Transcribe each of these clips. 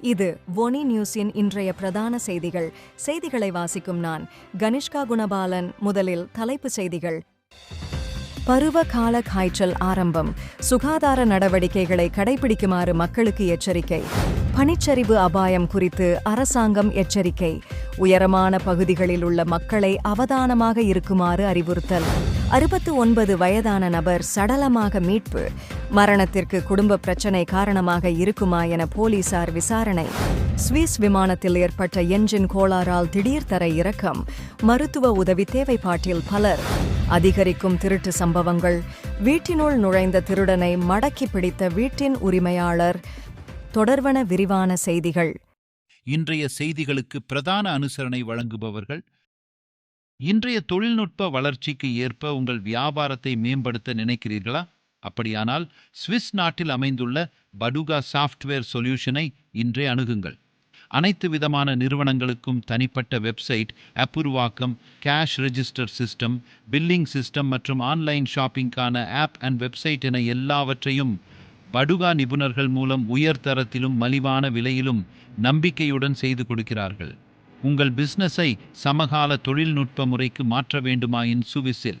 இது ஒனி நியூஸின் இன்றைய பிரதான செய்திகள். செய்திகளை வாசிக்கும் நான் கனிஷ்கா குணபாலன். முதலில் தலைப்புச் செய்திகள். பருவ கால காய்ச்சல் ஆரம்பம். சுகாதார நடவடிக்கைகளை கடைபிடிக்குமாறு மக்களுக்கு எச்சரிக்கை. பனிச்சரிவு அபாயம் குறித்து அரசாங்கம் எச்சரிக்கை. உயரமான பகுதிகளில் உள்ள மக்களை அவதானமாக இருக்குமாறு அறிவுறுத்தல். அறுபத்து ஒன்பது வயதான நபர் சடலமாக மீட்பு. மரணத்திற்கு குடும்ப பிரச்சனை காரணமாக இருக்குமா என போலீசார் விசாரணை. சுவிஸ் விமானத்தில் ஏற்பட்ட என்ஜின் கோளாறால் திடீர் தர இறக்கம். மருத்துவ உதவி தேவைப்பாட்டில் பலர். அதிகரிக்கும் திருட்டு சம்பவங்கள். வீட்டினுள் நுழைந்த திருடனை மடக்கி பிடித்த வீட்டின் உரிமையாளர். தொடர்வன விரிவான செய்திகள். இன்றைய செய்திகளுக்கு பிரதான அனுசரணை வழங்குபவர்கள். இன்றைய தொழில்நுட்ப வளர்ச்சிக்கு ஏற்ப உங்கள் வியாபாரத்தை மேம்படுத்த நினைக்கிறீர்களா? அப்படியானால் சுவிஸ் நாட்டில் அமைந்துள்ள படுகா சாஃப்ட்வேர் சொல்யூஷனை இன்றே அணுகுங்கள். அனைத்து விதமான நிறுவனங்களுக்கும் தனிப்பட்ட website அப்புருவாக்கம் cash register system billing system மற்றும் ஆன்லைன் ஷாப்பிங்கான ஆப் அண்ட் வெப்சைட் என எல்லாவற்றையும் படுகா நிபுணர்கள் மூலம் உயர் தரத்திலும் மலிவான விலையிலும் நம்பிக்கையுடன் செய்து கொடுக்கிறார்கள். உங்கள் பிஸ்னஸை சமகால தொழில்நுட்ப முறைக்கு மாற்ற வேண்டுமாயின் சுவிசில்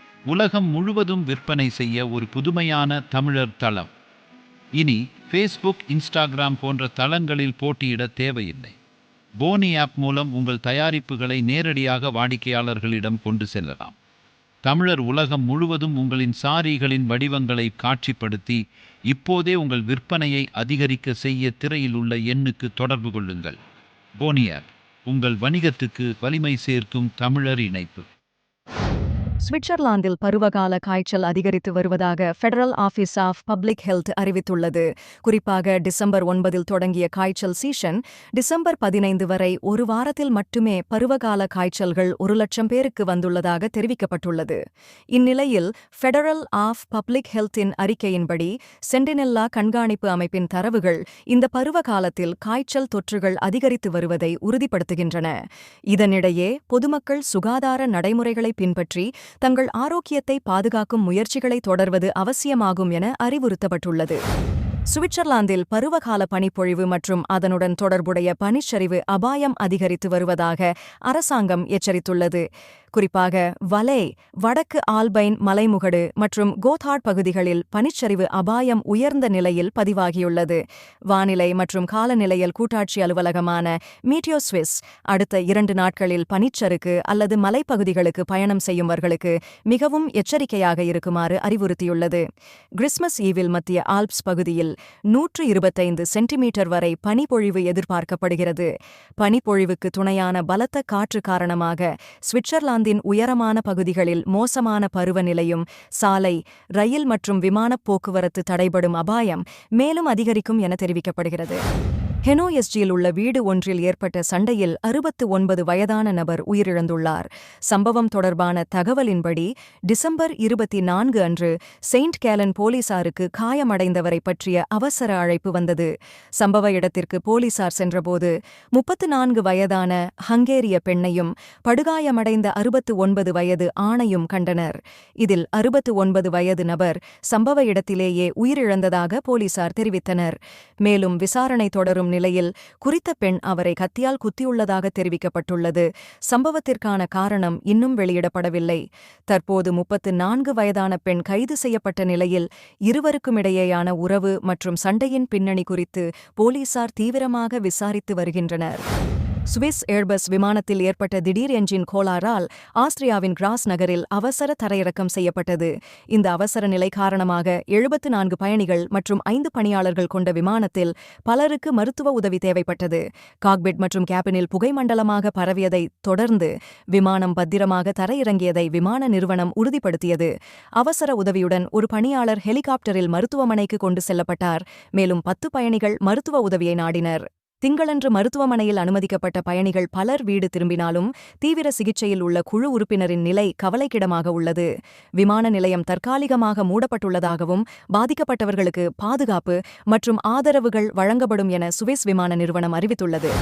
உலகம் முழுவதும் விற்பனை செய்ய ஒரு புதுமையான தமிழர் தளம். இனி ஃபேஸ்புக் இன்ஸ்டாகிராம் போன்ற தளங்களில் போட்டியிட தேவையில்லை. போனி ஆப் மூலம் உங்கள் தயாரிப்புகளை நேரடியாக வாடிக்கையாளர்களிடம் கொண்டு செல்லலாம். தமிழர் உலகம் முழுவதும் உங்களின் சாரிகளின் வடிவங்களை காட்சிப்படுத்தி இப்போதே உங்கள் விற்பனையை அதிகரிக்க செய்ய திரையில் உள்ள எண்ணுக்கு தொடர்பு கொள்ளுங்கள். போனி ஆப் உங்கள் வணிகத்துக்கு வலிமை சேர்க்கும் தமிழர் இணைப்பு. சுவிட்சர்லாந்தில் பருவகால காய்ச்சல் அதிகரித்து வருவதாக federal office of public health அறிவித்துள்ளது. குறிப்பாக டிசம்பர் ஒன்பதில் தொடங்கிய காய்ச்சல் சீசன் டிசம்பர் பதினைந்து வரை ஒரு வாரத்தில் மட்டுமே பருவகால காய்ச்சல்கள் ஒரு லட்சம் பேருக்கு வந்துள்ளதாக தெரிவிக்கப்பட்டுள்ளது. இந்நிலையில் ஃபெடரல் ஆஃப் பப்ளிக் ஹெல்த்தின் அறிக்கையின்படி சென்டினெல்லா கண்காணிப்பு அமைப்பின் தரவுகள் இந்த பருவ காலத்தில் காய்ச்சல் தொற்றுகள் அதிகரித்து வருவதை உறுதிப்படுத்துகின்றன. இதனிடையே பொதுமக்கள் சுகாதார நடைமுறைகளை பின்பற்றி தங்கள் ஆரோக்கியத்தை பாதுகாக்கும் முயற்சிகளை தொடர்வது அவசியமாகும் என அறிவுறுத்தப்பட்டுள்ளது. சுவிட்சர்லாந்தில் பருவகால பனிப்பொழிவு மற்றும் அதனுடன் தொடர்புடைய பனிச்சரிவு அபாயம் அதிகரித்து வருவதாக அரசாங்கம் எச்சரித்துள்ளது. குறிப்பாக வலே வடக்கு ஆல்பைன் மலைமுகடு மற்றும் கோதாட் பகுதிகளில் பனிச்சரிவு அபாயம் உயர்ந்த நிலையில் பதிவாகியுள்ளது. வானிலை மற்றும் காலநிலையில் கூட்டாட்சி அலுவலகமான மீட்டியோஸ்விஸ் அடுத்த இரண்டு நாட்களில் பனிச்சறுக்கு அல்லது மலைப்பகுதிகளுக்கு பயணம் செய்யும்வர்களுக்கு மிகவும் எச்சரிக்கையாக இருக்குமாறு அறிவுறுத்தியுள்ளது. கிறிஸ்மஸ் ஈவில் மத்திய ஆல்ப்ஸ் பகுதியில் நூற்று இருபத்தைந்து சென்டிமீட்டர் வரை பனிப்பொழிவு எதிர்பார்க்கப்படுகிறது. பனிப்பொழிவுக்கு துணையான பலத்த காற்று காரணமாக சுவிட்சர்லாந்து சுவிட்சர்லாந்தின் உயரமான பகுதிகளில் மோசமான பருவநிலையும் சாலை ரயில் மற்றும் விமானப் போக்குவரத்து தடைபடும் அபாயம் மேலும் அதிகரிக்கும் என தெரிவிக்கப்படுகிறது. ஹெனோஎஸ்ஜியில் உள்ள வீடு ஒன்றில் ஏற்பட்ட சண்டையில் அறுபத்து ஒன்பது வயதான நபர் உயிரிழந்துள்ளார். சம்பவம் தொடர்பான தகவலின்படி டிசம்பர் இருபத்தி நான்கு அன்று செயின்ட் கேலன் போலீசாருக்கு காயமடைந்தவரை பற்றிய அவசர அழைப்பு வந்தது. சம்பவ இடத்திற்கு போலீசார் சென்றபோது முப்பத்து நான்கு வயதான ஹங்கேரிய பெண்ணையும் படுகாயமடைந்த அறுபத்து ஒன்பது வயது ஆணையும் கண்டனர். இதில் அறுபத்து ஒன்பது வயது நபர் சம்பவ இடத்திலேயே உயிரிழந்ததாக போலீசார் தெரிவித்தனர். மேலும் விசாரணை தொடரும் நிலையில் குறித்த பெண் அவரை கத்தியால் குத்தியுள்ளதாக தெரிவிக்கப்பட்டுள்ளது. சம்பவத்திற்கான காரணம் இன்னும் வெளியிடப்படவில்லை. தற்போது முப்பத்து நான்கு வயதான பெண் கைது செய்யப்பட்ட நிலையில் இருவருக்குமிடையேயான உறவு மற்றும் சண்டையின் பின்னணி குறித்து போலீசார் தீவிரமாக விசாரித்து வருகின்றனர். சுவிஸ் ஏர்பஸ் விமானத்தில் ஏற்பட்ட திடீர் என்ஜின் கோளாறால் ஆஸ்திரியாவின் கிராஸ் நகரில் அவசர தரையிறக்கம் செய்யப்பட்டது. இந்த அவசர நிலை காரணமாக எழுபத்து நான்கு பயணிகள் மற்றும் ஐந்து பணியாளர்கள் கொண்ட விமானத்தில் பலருக்கு மருத்துவ உதவி தேவைப்பட்டது. காக்பெட் மற்றும் கேபினில் புகைமண்டலமாக பரவியதை தொடர்ந்து விமானம் பத்திரமாக தரையிறங்கியதை விமான நிறுவனம் உறுதிப்படுத்தியது. அவசர உதவியுடன் ஒரு பணியாளர் ஹெலிகாப்டரில் மருத்துவமனைக்கு கொண்டு செல்லப்பட்டார். மேலும் பத்து பயணிகள் மருத்துவ உதவியை நாடினர். திங்களன்று மருத்துவமனையில் அனுமதிக்கப்பட்ட பயணிகள் பலர் வீடு திரும்பினாலும் தீவிர சிகிச்சையில் உள்ள குழு உறுப்பினரின் நிலை கவலைக்கிடமாக உள்ளது. விமான நிலையம் தற்காலிகமாக மூடப்பட்டுள்ளதாகவும் பாதிக்கப்பட்டவர்களுக்கு பாதுகாப்பு மற்றும் ஆதரவுகள் வழங்கப்படும் என சுவிஸ் விமான நிறுவனம் அறிவித்துள்ளது.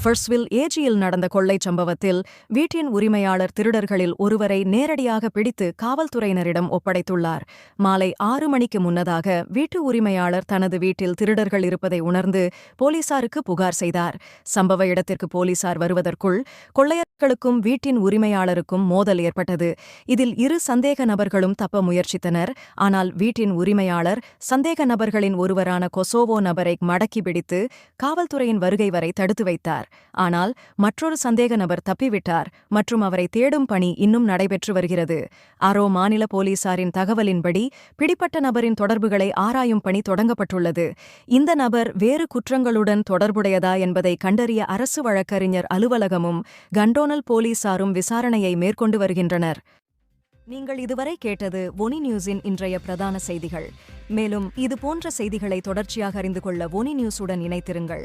ஃபர்ஸ்வில் ஏஜியில் நடந்த கொள்ளைச் சம்பவத்தில் வீட்டின் உரிமையாளர் திருடர்களில் ஒருவரை நேரடியாக பிடித்து காவல்துறையினரிடம் ஒப்படைத்துள்ளார். மாலை ஆறு மணிக்கு முன்னதாக வீட்டு உரிமையாளர் தனது வீட்டில் திருடர்கள் இருப்பதை உணர்ந்து போலீசாருக்கு புகார் செய்தார். சம்பவ இடத்திற்கு போலீசார் வருவதற்குள் கொள்ளையர்களுக்கும் வீட்டின் உரிமையாளருக்கும் மோதல் ஏற்பட்டது. இதில் இரு சந்தேக நபர்களும் தப்ப முயற்சித்தனர். ஆனால் வீட்டின் உரிமையாளர் சந்தேக நபர்களின் ஒருவரான கொசோவோ நபரை மடக்கி பிடித்து காவல்துறையின் வருகை வரை தடுத்து வைத்தார். ஆனால் மற்றொரு சந்தேக நபர் தப்பிவிட்டார் மற்றும் அவரை தேடும் பணி இன்னும் நடைபெற்று வருகிறது. அரோ மாநில போலீசாரின் தகவலின்படி பிடிப்பட்ட நபரின் தொடர்புகளை ஆராயும் பணி தொடங்கப்பட்டுள்ளது. இந்த நபர் வேறு குற்றங்களுடன் தொடர்புடையதா என்பதை கண்டறிய அரசு வழக்கறிஞர் அலுவலகமும் கண்டோனல் போலீசாரும் விசாரணையை மேற்கொண்டு வருகின்றனர். நீங்கள் இதுவரை கேட்டது ஒனி நியூஸின் இன்றைய பிரதான செய்திகள். மேலும் இது போன்ற செய்திகளை தொடர்ச்சியாக அறிந்து கொள்ள ஒனி நியூஸுடன் இணைத்திருங்கள்